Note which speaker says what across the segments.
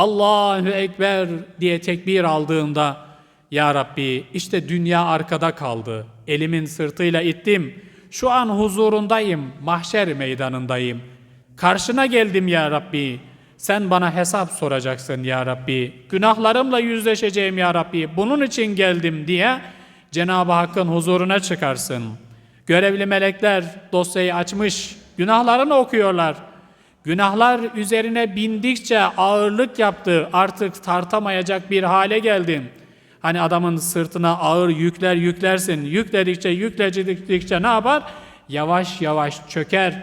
Speaker 1: Allahu Ekber diye tekbir aldığında Ya Rabbi işte dünya arkada kaldı. Elimin sırtıyla ittim. Şu an huzurundayım, mahşer meydanındayım. Karşına geldim Ya Rabbi. Sen bana hesap soracaksın Ya Rabbi. Günahlarımla yüzleşeceğim Ya Rabbi. Bunun için geldim diye Cenab-ı Hakk'ın huzuruna çıkarsın. Görevli melekler dosyayı açmış, günahlarını okuyorlar. Günahlar üzerine bindikçe ağırlık yaptı. Artık tartamayacak bir hale geldim. Hani adamın sırtına ağır yükler yüklersin. Yükledikçe yükledikçe ne yapar? Yavaş yavaş çöker.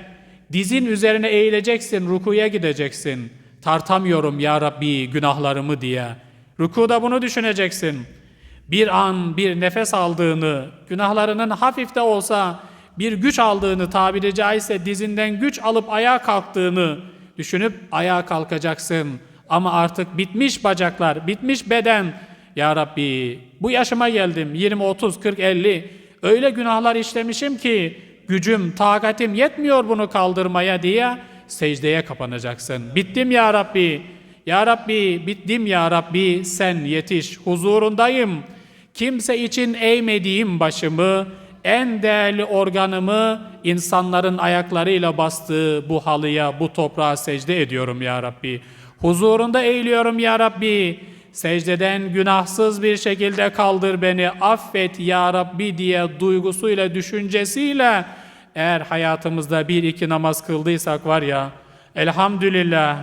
Speaker 1: Dizin üzerine eğileceksin, rukuya gideceksin. Tartamıyorum ya Rabbi günahlarımı diye. Rukuda bunu düşüneceksin. Bir an bir nefes aldığını, günahlarının hafif de olsa bir güç aldığını tabiri caizse dizinden güç alıp ayağa kalktığını düşünüp ayağa kalkacaksın. Ama artık bitmiş bacaklar, bitmiş beden. Ya Rabbi bu yaşıma geldim 20, 30, 40, 50 öyle günahlar işlemişim ki gücüm, takatim yetmiyor bunu kaldırmaya diye secdeye kapanacaksın. Bittim ya Rabbi. Ya Rabbi bittim ya Rabbi sen yetiş huzurundayım. Kimse için eğmediğim başımı, en değerli organımı insanların ayaklarıyla bastığı bu halıya, bu toprağa secde ediyorum ya Rabbi. Huzurunda eğiliyorum ya Rabbi. Secdeden günahsız bir şekilde kaldır beni, affet ya Rabbi diye duygusuyla, düşüncesiyle eğer hayatımızda bir iki namaz kıldıysak var ya, elhamdülillah